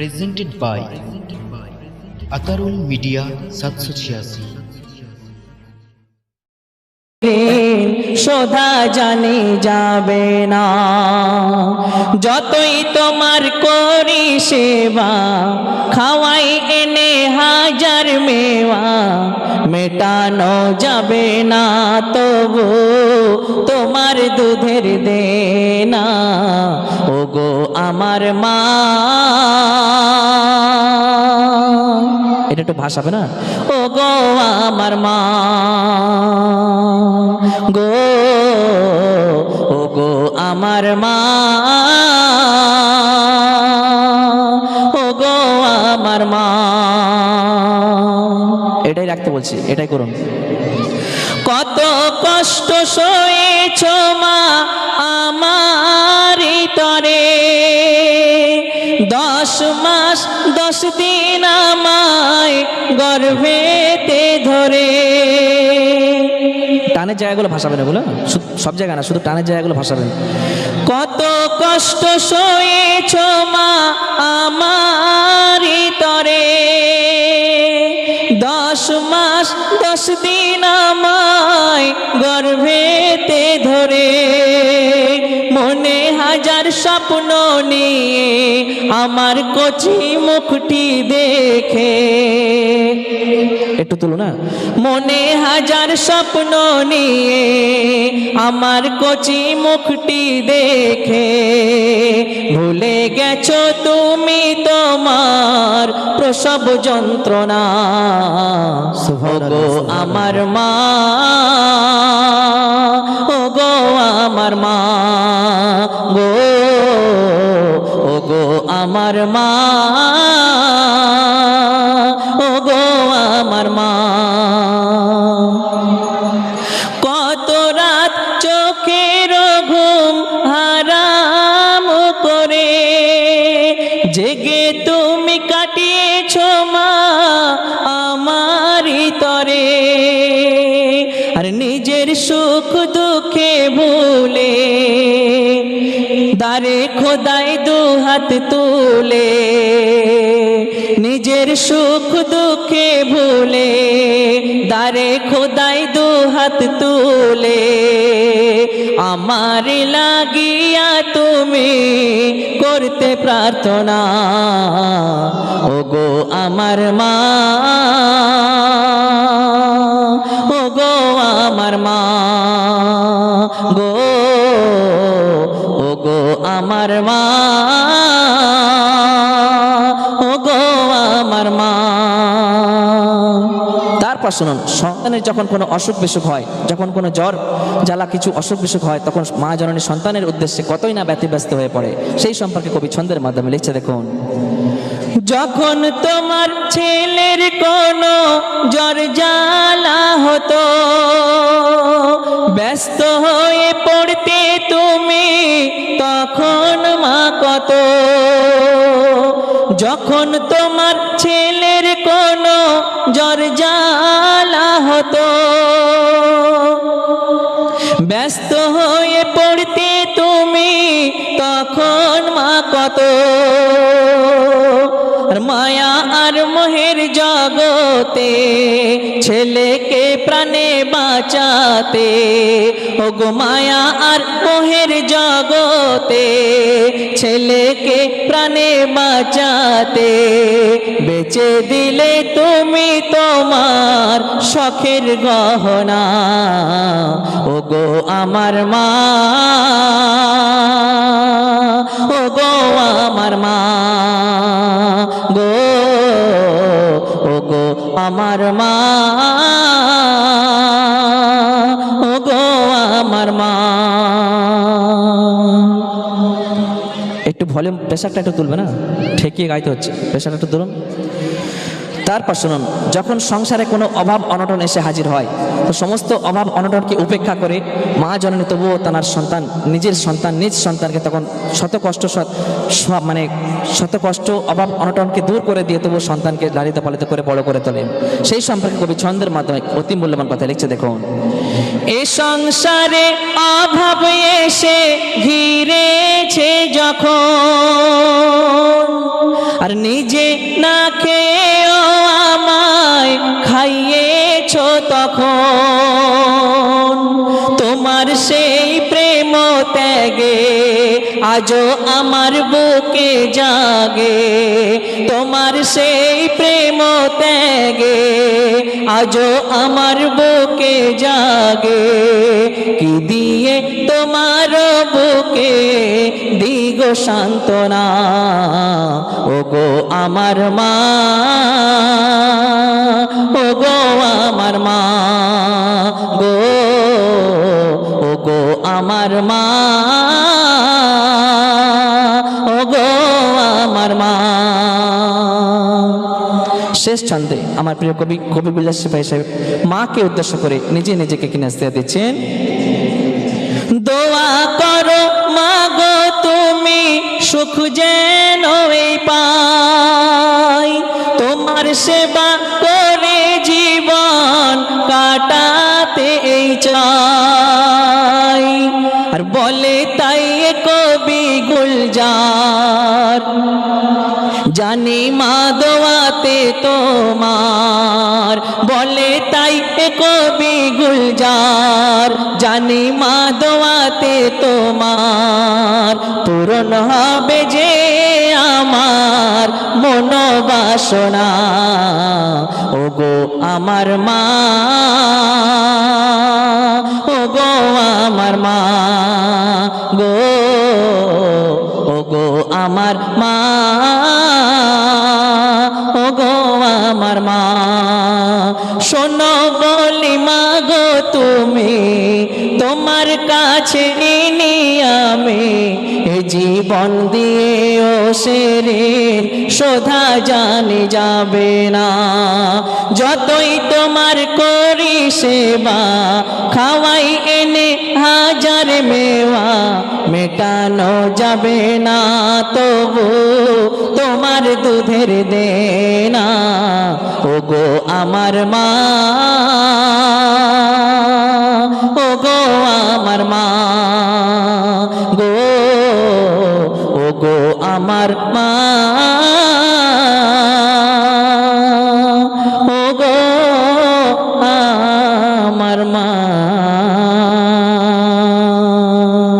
presented by Atarul media সাতশো ছিয়াশি। শোধা জানে যাবে না, যতই তোমার করি সেবা, খাওয়াই এনে হাজার মেওয়া, মেটানো যাবে না, তবু তোমার দুধের দেনা। ওগো আমার মা। এটা একটু ভাসাবে না? ও গো আমার মা। গো, ও গো আমার মা। ও গো আমার মা। এটাই রাখতে বলছি, এটাই করুন। কত কষ্ট সয়েছ মা দশ মাস দশ দিন আমায় গর্ভেতে ধরে। টানের জায়গাগুলো এগুলো? শুধু- সব জায়গা না শুধু টানের জায়গাগুলো ভাসাবেন। কত কষ্ট সয়েছ মা আমার তরে। দশ মাস দশ দিন আমায় গর্ভেতে ধরে। হাজার স্বপ্ন নিয়ে আমার কচি মুখটি দেখে। একটু তুলো না মনে হাজার স্বপ্ন নিয়ে আমার কচি মুখটি দেখে। ভুলে গেছো তুমি তোমার প্রসব যন্ত্রণা? ওগো আমার মা ও আমার মা গো ও গো আমার মা। সুখ দুঃখে ভুলে দারে খোদাই দু হাত তুলে, নিজের সুখ দুঃখে ভুলে দারে খোদাই দু হাত তুলে। আমার লাগিয়া তুমি করতে প্রার্থনা ও গো আমার মা ও গো আমার মা। গো ও গো আমার মা। ও গো আমার মা। তারপর শুনুন, সন্তানের যখন কোনো অসুখ বিসুখ হয়, যখন কোনো জ্বর জ্বালা কিছু অসুখ বিসুখ হয়, তখন মা জননী সন্তানের উদ্দেশ্যে কতই না ব্যতিব্যস্ত হয়ে পড়ে, সেই সম্পর্কে কবি ছন্দের মাধ্যমে লিখছে, দেখুন। যখন তোমার ছেলের কোনো জ্বর জ্বালা ব্যস্ত হয়ে পড়তে তুমি তখন মা কত? যখন তোমার ছেলের কোনো জ্বর জ্বালা হতো। ব্যস্ত হয়ে পড়তে তুমি তখন মা কত? মায়া মোহের জগতে, ছেলেকে প্রাণে বাঁচাতে। ও গো মায়া আর মোহের জগতে, ছেলেকে প্রাণে বাঁচাতে। বেচে দিলে তুমি তোমার শখের গহনা। ও গো আমার মা ও গো আমার মা। আমার মা ও গো আমার মা। একটু ভলিউম, প্রেশারটা একটু তুলবে না? ঠেকিয়ে গাইতে হচ্ছে। প্রেশারটা একটু তুলুন। তারপর শুনুন যখন সংসারে কোনো অভাব অনটন এসে হাজির হয়, তো সমস্ত অভাব অনটনকে উপেক্ষা করে মা জননী তবুও তার সন্তান, নিজের সন্তান, নিজ সন্তানকে তখন শত কষ্ট মানে শত কষ্ট অভাব অনটনকে দূর করে দিয়ে তবু সন্তানকে লালিত পালিত করে বড় করে তোলেন। সেই সম্পর্কে কবি ছন্দের মাধ্যমে অতি মূল্যবান কথা লিখছে, দেখুন। এ সংসারে অভাব এসে ঘিরেছে যখন, আর নিজে না খেয়েও ত্যাগে আজও আমার বুকে জাগে, তোমার সেই প্রেম ত্যাগে, আজও আমার বুকে জাগে, কি দিয়ে তোমার বুকে দিগ সান্ত্বনা ও গো আমার মা ও গো আমার মা। আমার মা। ও গো আমার মা। শেষ ছন্দে আমার প্রিয় কবি কবি বিলাস ভাই সাহেব মাকে উদ্দেশ্য করে নিজে নিজেকে কিনাস দিয়ে দিচ্ছেন। দোয়া করো মাগো তুমি সুখ যেন পাই। তোমার সেবা জানি মা দোয়াতে তোমার, বলে তাই কবি গুলজার। জানি মা দোয়াতে তোমার, পূরণ হবে যে আমার মনোবাসনা। ও গো আমার মা ও গো আমার মা, গো গো আমার মা ও গো আমার মা। শোনো বলি মা গো তুমি তোমার কাছে জীবন দিয়ে ও সেরের শোধা জানি যাবে না। যতই তোমার করি সেবা, খাওয়াই এনে হাজার মেওয়া, মেটানো যাবে না। তবু তোমার দুধের দেনা ও গো আমার মা ও গো আমার মা, গো আমার মা